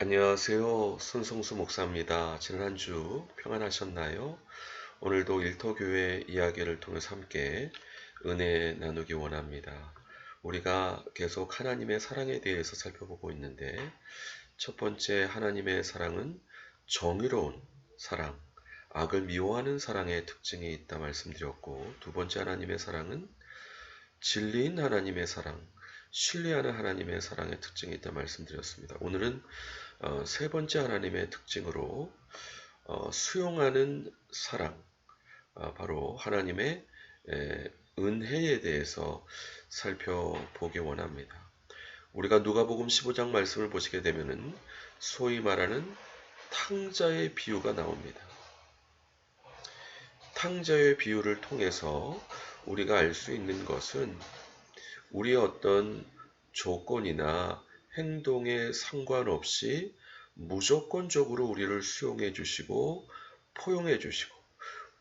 안녕하세요. 손성수 목사입니다. 지난 한주 평안하셨나요? 오늘도 일터교회 이야기를 통해서 함께 은혜 나누기 원합니다. 우리가 계속 하나님의 사랑에 대해서 살펴보고 있는데 첫 번째 하나님의 사랑은 정의로운 사랑, 악을 미워하는 사랑의 특징이 있다 말씀드렸고 두 번째 하나님의 사랑은 진리인 하나님의 사랑, 신뢰하는 하나님의 사랑의 특징이 있다 말씀드렸습니다. 오늘은 어, 세 번째 하나님의 특징으로 어, 수용하는 사랑, 어, 바로 하나님의 에, 은혜에 대해서 살펴보기 원합니다. 우리가 누가복음 15장 말씀을 보시게 되면은 소위 말하는 탕자의 비유가 나옵니다. 탕자의 비유를 통해서 우리가 알 수 있는 것은 우리의 어떤 조건이나 행동에 상관없이 무조건적으로 우리를 수용해 주시고 포용해 주시고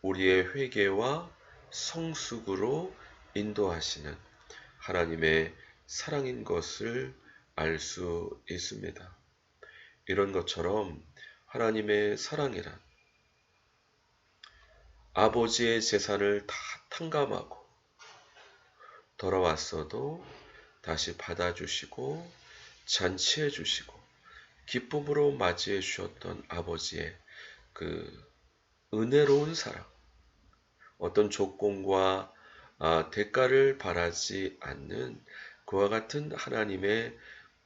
우리의 회개와 성숙으로 인도하시는 하나님의 사랑인 것을 알 수 있습니다. 이런 것처럼 하나님의 사랑이란 아버지의 재산을 다 탕감하고 돌아왔어도 다시 받아주시고 잔치해 주시고 기쁨으로 맞이해 주셨던 아버지의 그 은혜로운 사랑, 어떤 조건과 아, 대가를 바라지 않는 그와 같은 하나님의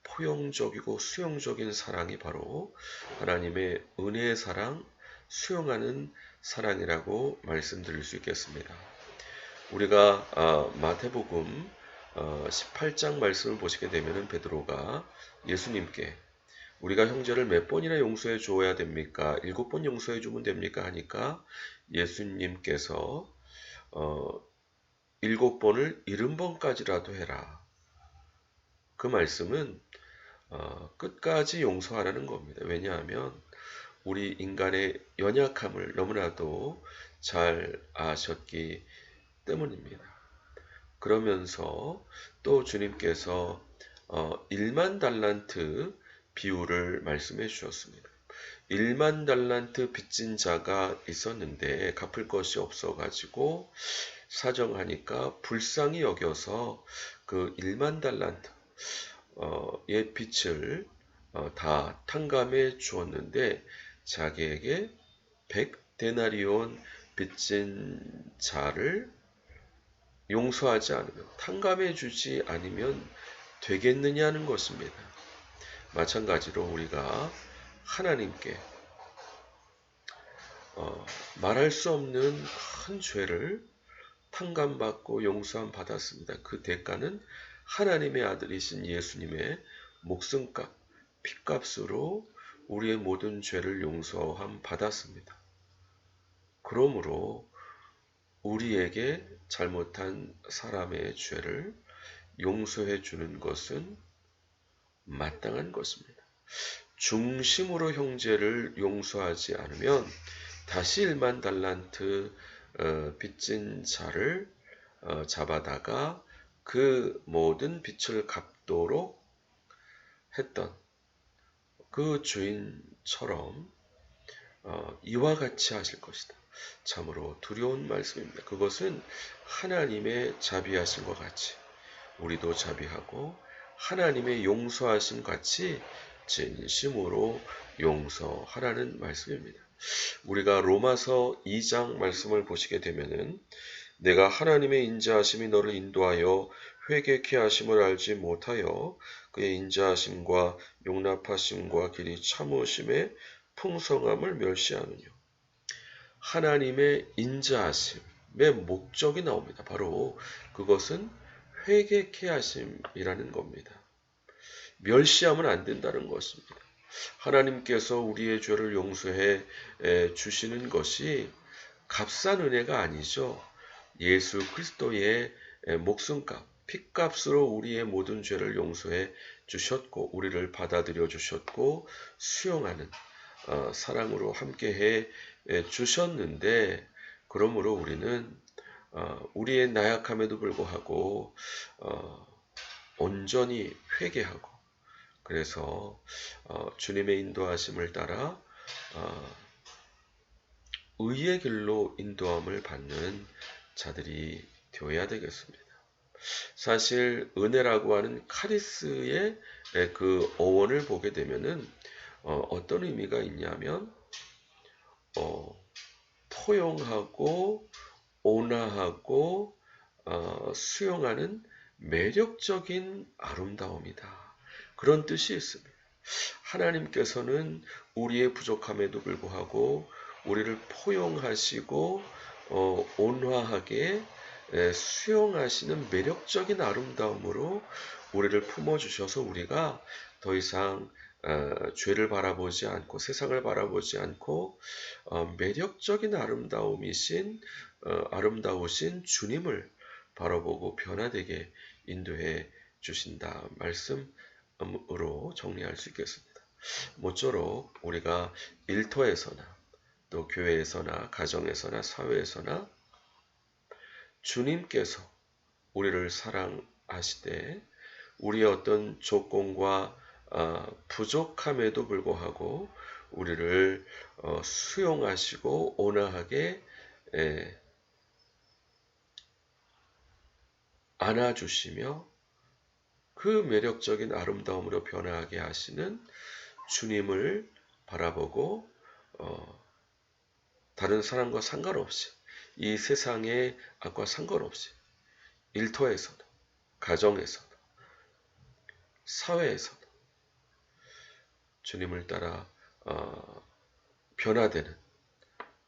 포용적이고 수용적인 사랑이 바로 하나님의 은혜의 사랑, 수용하는 사랑이라고 말씀드릴 수 있겠습니다. 우리가 아, 마태복음 18장 어, 말씀을 보시게 되면 베드로가 예수님께 우리가 형제를 몇 번이나 용서해 주어야 됩니까? 일곱 번 용서해 주면 됩니까? 하니까 예수님께서 어, 일곱 번을 일흔 번까지라도 해라. 그 말씀은 어, 끝까지 용서하라는 겁니다. 왜냐하면 우리 인간의 연약함을 너무나도 잘 아셨기 때문입니다. 그러면서 또 주님께서 어, 1만 달란트 비유를 말씀해 주셨습니다. 1만 달란트 빚진 자가 있었는데 갚을 것이 없어가지고 사정하니까 불쌍히 여겨서 그 1만 달란트의 어, 빚을 어, 다 탕감해 주었는데 자기에게 100 데나리온 빚진 자를 용서하지 않으면 탕감해 주지 않으면 되겠느냐는 것입니다. 마찬가지로 우리가 하나님께 어, 말할 수 없는 큰 죄를 탕감받고 용서함 받았습니다. 그 대가는 하나님의 아들이신 예수님의 목숨값, 피값으로 우리의 모든 죄를 용서함 받았습니다. 그러므로 우리에게 잘못한 사람의 죄를 용서해 주는 것은 마땅한 것입니다. 중심으로 형제를 용서하지 않으면 다시 1만 달란트 어, 빚진 자를 어, 잡아다가 그 모든 빚을 갚도록 했던 그 주인처럼 어, 이와 같이 하실 것이다. 참으로 두려운 말씀입니다. 그것은 하나님의 자비하신 것 같이 우리도 자비하고 하나님의 용서하신 같이 진심으로 용서하라는 말씀입니다. 우리가 로마서 2장 말씀을 보시게 되면은 내가 하나님의 인자하심이 너를 인도하여 회개케 하심을 알지 못하여 그의 인자하심과 용납하심과 길이 참으심의 풍성함을 멸시하느뇨. 하나님의 인자하심의 목적이 나옵니다. 바로 그것은 회개케 하심이라는 겁니다. 멸시하면 안 된다는 것입니다. 하나님께서 우리의 죄를 용서해 주시는 것이 값싼 은혜가 아니죠. 예수 그리스도의 목숨값, 피값으로 우리의 모든 죄를 용서해 주셨고 우리를 받아들여 주셨고 수용하는 어, 사랑으로 함께해 주셨는데 그러므로 우리는 어, 우리의 나약함에도 불구하고 어, 온전히 회개하고 그래서 어, 주님의 인도하심을 따라 어, 의의 길로 인도함을 받는 자들이 되어야 되겠습니다. 사실 은혜라고 하는 카리스의 그 어원을 보게 되면은 어, 떤 의미가 있냐면 어, 포용하고 온화하고 어, 수용하는 매력적인 아름다움이다. 그런 뜻이 있습니다. 하나님께서는 우리의 부족함에도 불구하고 우리를 포용하시고 어, 온화하게 에, 수용하시는 매력적인 아름다움으로 우리를 품어주셔서 우리가 더 이상 어, 죄를 바라보지 않고 세상을 바라보지 않고 어, 매력적인 아름다움이신 어, 아름다우신 주님을 바라보고 변화되게 인도해 주신다 말씀으로 정리할 수 있겠습니다. 모쪼록 우리가 일터에서나 또 교회에서나 가정에서나 사회에서나 주님께서 우리를 사랑하시되 우리의 어떤 조건과 어, 부족함에도 불구하고 우리를 어, 수용하시고 온화하게 안아주시며 그 매력적인 아름다움으로 변화하게 하시는 주님을 바라보고 어, 다른 사람과 상관없이 이 세상의 악과 상관없이 일터에서도 가정에서도 사회에서도 주님을 따라 어, 변화되는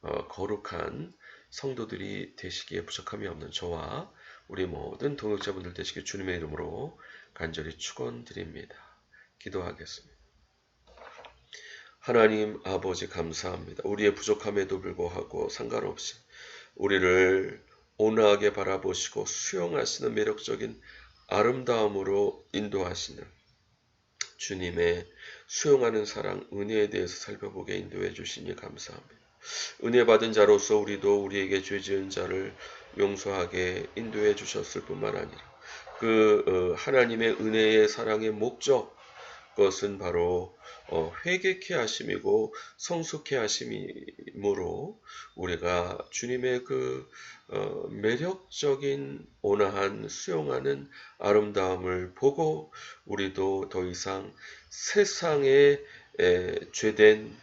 어, 거룩한 성도들이 되시기에 부족함이 없는 저와 우리 모든 동역자분들 되시기 주님의 이름으로 간절히 축원드립니다. 기도하겠습니다. 하나님 아버지 감사합니다. 우리의 부족함에도 불구하고 상관없이 우리를 온화하게 바라보시고 수용하시는 매력적인 아름다움으로 인도하시는 주님의 수용하는 사랑, 은혜에 대해서 살펴보게 인도해 주시니 감사합니다. 은혜 받은 자로서 우리도 우리에게 죄 지은 자를 용서하게 인도해 주셨을 뿐만 아니라 그 어, 하나님의 은혜의 사랑의 목적 그 것은 바로 어, 회개케 하심이고 성숙케 하심이므로 우리가 주님의 그 어, 매력적인 온화한 수용하는 아름다움을 보고 우리도 더 이상 세상에 죄된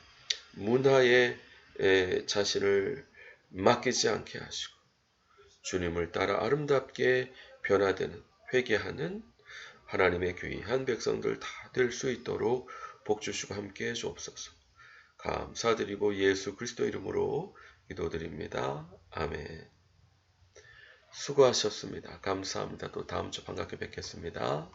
문화에 자신을 맡기지 않게 하시고 주님을 따라 아름답게 변화되는 회개하는 하나님의 귀한 백성들 다 될 수 있도록 복 주시고 함께 해 주옵소서. 감사드리고 예수 그리스도 이름으로 기도드립니다. 아멘. 수고하셨습니다. 감사합니다. 또 다음 주 반갑게 뵙겠습니다.